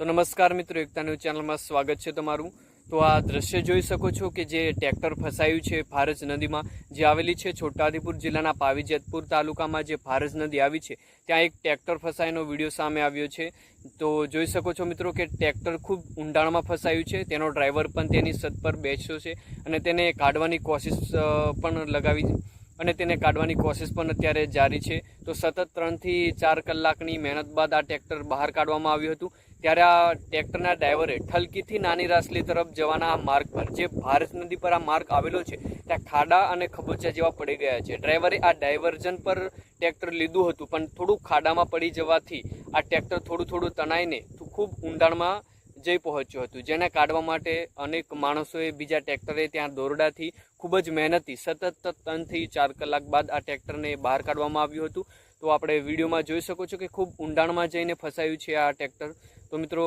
તો નમસ્કાર મિત્રો, એકતા ન્યૂઝ ચેનલમાં સ્વાગત છે તમારું. તો આ દ્રશ્ય જોઈ શકો છો કે જે ટ્રેક્ટર ફસાયું છે ફારજ નદીમાં, જે આવેલી છે છોટાઉદેપુર જિલ્લાના પાવીજેતપુર તાલુકામાં જે ફારજ નદી આવી છે, ત્યાં એક ટ્રેક્ટર ફસાયનો વીડિયો સામે આવ્યો છે. તો જોઈ શકો છો મિત્રો કે ટ્રેક્ટર ખૂબ ઊંડાણમાં ફસાયું છે, તેનો ડ્રાઈવર પણ તેની સત પર બેસ્યો છે અને તેને કાઢવાની કોશિશ પણ લગાવી અને તેને કાઢવાની કોશિશ પણ અત્યારે જારી છે. તો સતત ત્રણથી ચાર કલાકની મહેનત બાદ આ ટ્રેક્ટર બહાર કાઢવામાં આવ્યું હતું. ત્યારે આ ટ્રેક્ટરના ડ્રાઈવરે ઠલકીથી નાની રાસલી તરફ જવાના આ માર્ગ પર, જે ભારત નદી પર આ માર્ગ આવેલો છે, ત્યાં ખાડા અને ખબોચા જેવા પડી ગયા છે. ડ્રાઈવરે આ ડાયવર્ઝન પર ટ્રેક્ટર લીધું હતું, પણ થોડું ખાડામાં પડી જવાથી આ ટ્રેક્ટર થોડું થોડું તણાઈને ખૂબ ઊંડાણમાં જઈ પહોંચ્યું હતું, જેને કાઢવા માટે અનેક માણસોએ બીજા ટ્રેક્ટરે ત્યાં દોરડાથી ખૂબ જ મહેનતી, સતત ત્રણથી ચાર કલાક બાદ આ ટ્રેક્ટરને બહાર કાઢવામાં આવ્યું હતું. તો આપણે વિડીયોમાં જોઈ શકો છો કે ખૂબ ઊંડાણમાં જઈને ફસાયું છે આ ટ્રેક્ટર. તો મિત્રો